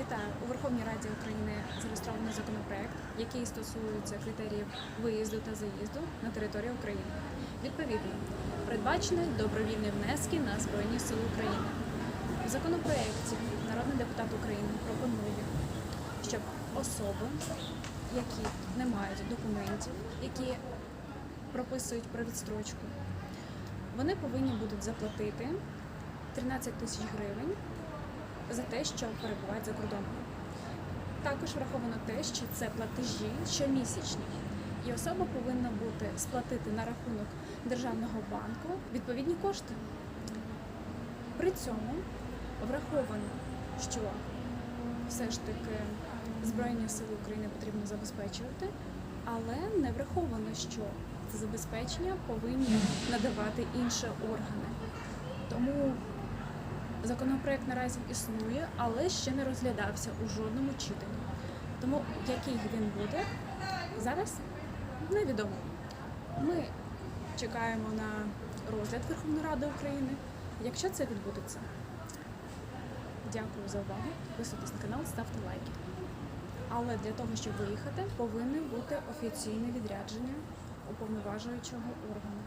Вітаю у Верховній Раді України зареєстрований законопроект, який стосується критеріїв виїзду та заїзду на територію України. Відповідно, передбачені добровільні внески на Збройні Сили України. У законопроекті народний депутат України пропонує, щоб особи, які не мають документів, які прописують про відстрочку, вони повинні будуть заплатити 13 тисяч гривень за те, що перебувають за кордоном. Також враховано те, що це платежі щомісячні, і особа повинна бути сплатити на рахунок державного банку відповідні кошти. При цьому враховано, що все ж таки Збройні сили України потрібно забезпечувати, але не враховано, що це забезпечення повинні надавати інші органи. Тому Законопроект наразі існує, але ще не розглядався у жодному читанні. Тому який він буде зараз невідомо. Ми чекаємо на розгляд Верховної Ради України. Якщо це відбудеться, дякую за увагу. Підписуйтесь на канал, ставте лайки. Але для того, щоб виїхати, повинне бути офіційне відрядження уповноважуючого органу.